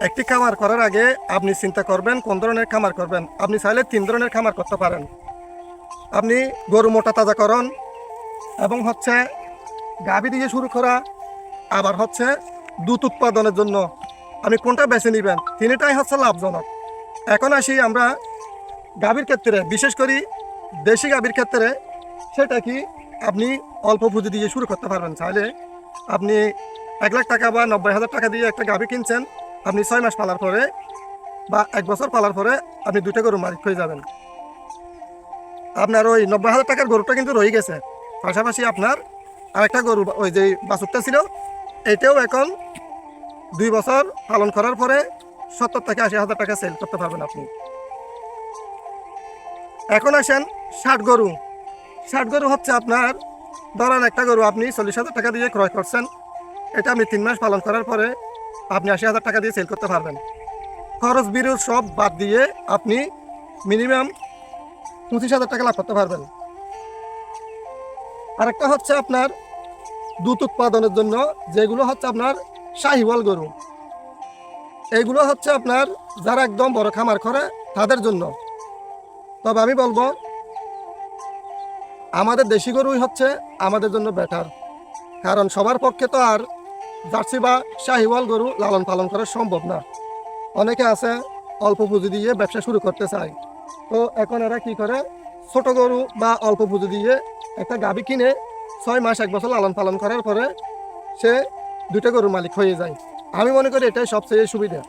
একটি খামার করার আগে আপনি চিন্তা করবেন, কোন ধরনের খামার করবেন? আপনি চাইলে তিন ধরনের খামার করতে পারেন। আপনি গরু মোটা তাজা তাজাকরণ এবং হচ্ছে গাভী দিয়ে শুরু করা, আবার হচ্ছে দুধ উৎপাদনের জন্য। আপনি কোনটা বেছে নেবেন? তিনটাই হচ্ছে লাভজনক। এখন আসি আমরা গাভীর ক্ষেত্রে, বিশেষ করে দেশি গাভীর ক্ষেত্রে, সেটা কি আপনি অল্প পুঁজি দিয়ে শুরু করতে পারবেন। চাইলে আপনি এক লাখ টাকা বা নব্বই হাজার টাকা দিয়ে একটা গাভী কিনছেন আপনি ছয় মাস পালার পরে বা এক বছর পালার পরে আপনি দুইটা গরু মালিক হয়ে যাবেন। আপনার ওই নব্বই হাজার টাকার গরুটা কিন্তু রয়ে গেছে। পাশাপাশি আপনার আরেকটা গরু, ওই যে বাছুরটা ছিল, এটাও এখন দুই বছর পালন করার পরে সত্তর থেকে আশি হাজার টাকা সেল করতে পারবেন আপনি। এখন আসেন ষাট গরু। ষাট গরু হচ্ছে আপনার ধরেন একটা গরু আপনি চল্লিশ হাজার টাকা দিয়ে ক্রয় করছেন। এটা আপনি তিন মাস পালন করার পরে আপনি আশি হাজার টাকা দিয়ে সেল করতে পারবেন। খরচ বিরুদ্ধ সব বাদ দিয়ে আপনি মিনিমাম পঁচিশ হাজার টাকা লাভ করতে পারবেন। আরেকটা হচ্ছে আপনার দুধ উৎপাদনের জন্য, যেগুলো হচ্ছে আপনার শাহিওয়াল গরু। এইগুলো হচ্ছে আপনার যারা একদম বড় খামার করে, তাদের জন্য। তবে আমি বলব, আমাদের দেশি গরুই হচ্ছে আমাদের জন্য বেটার কারণ সবার পক্ষে তো আর জার্সি বা শাহিওয়াল গরু লালন পালন করা সম্ভব না। অনেকে আছে অল্প পুঁজি দিয়ে ব্যবসা শুরু করতে চায়। তো এখন এরা কি করে? ছোট গরু বা অল্প পুঁজি দিয়ে একটা গাবি কিনে ছয় মাস, এক বছর লালন পালন করার পরে সে দুটো গরুর মালিক হয়ে যায়। আমি মনে করি এটাই সবচেয়ে সুবিধা।